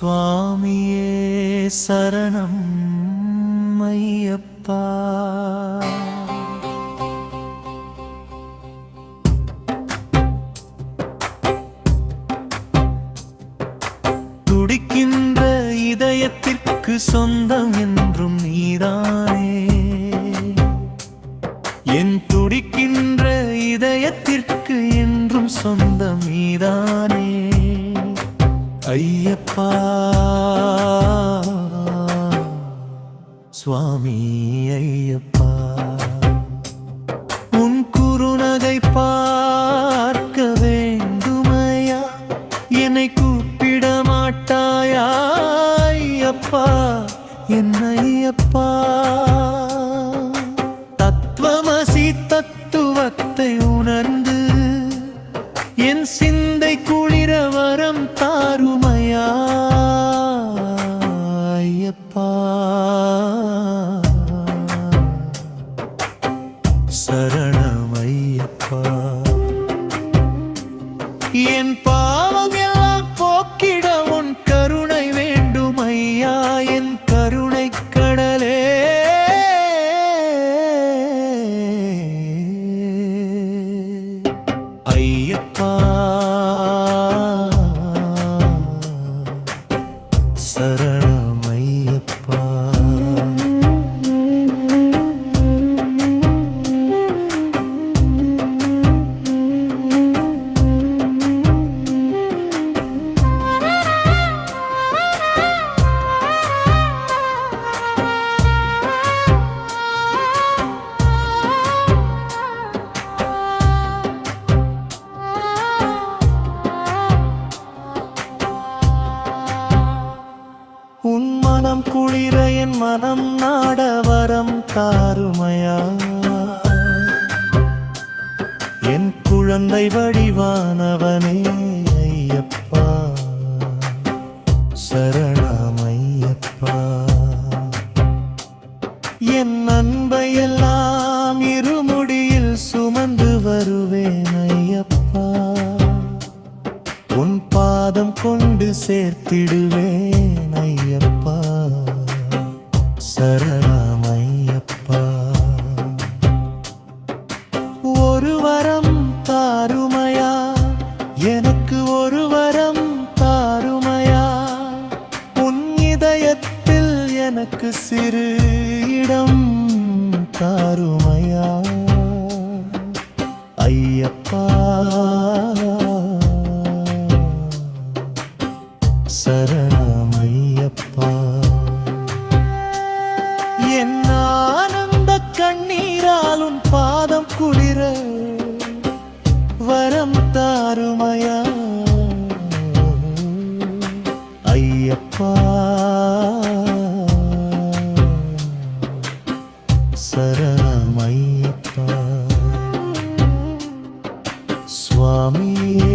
சுவாமியே சரணம் ஐயப்பா. துடிக்கின்ற இதயத்திற்கு சொந்தம் என்றும் நீதானே. என் துடிக்கின்ற இதயத்திற்கு என்றும் சொந்தம் நீதானே. ஐயப்பா. சுவாமி ஐயப்பா. உன் குறுநகை பார்க்க வேண்டுமையா? என்னை கூப்பிட மாட்டாயா ஐயப்பா? என் ஐயப்பா. தத்துவமசி தத்துவத்தை உணர்ந்து என் சிந்த ஐயப்பா என் பாவம் எல்லாம் போக்கிட உன் கருணை வேண்டும் ஐயா என் கருணை கடலே. ஐயப்பா. மனம் குளிர என் மனம் நாட வரம் தாருமையா? என் குழந்தை வடிவானவனே ஐயப்பா சரணமையப்பா கொண்டு சேர்த்திடுவேன் ஐயப்பா. சரணம் ஐயப்பா. ஒரு வரம் தாருமையா? எனக்கு ஒரு வரம் தாருமையா? உன் இதயத்தில் எனக்கு சிறு சரணமையப்பா. என் ஆனந்த கண்ணீரால் உன் பாதம் குளிர வரம் தாருமையா? ஐயப்பா. சரணமையப்பா. சுவாமியே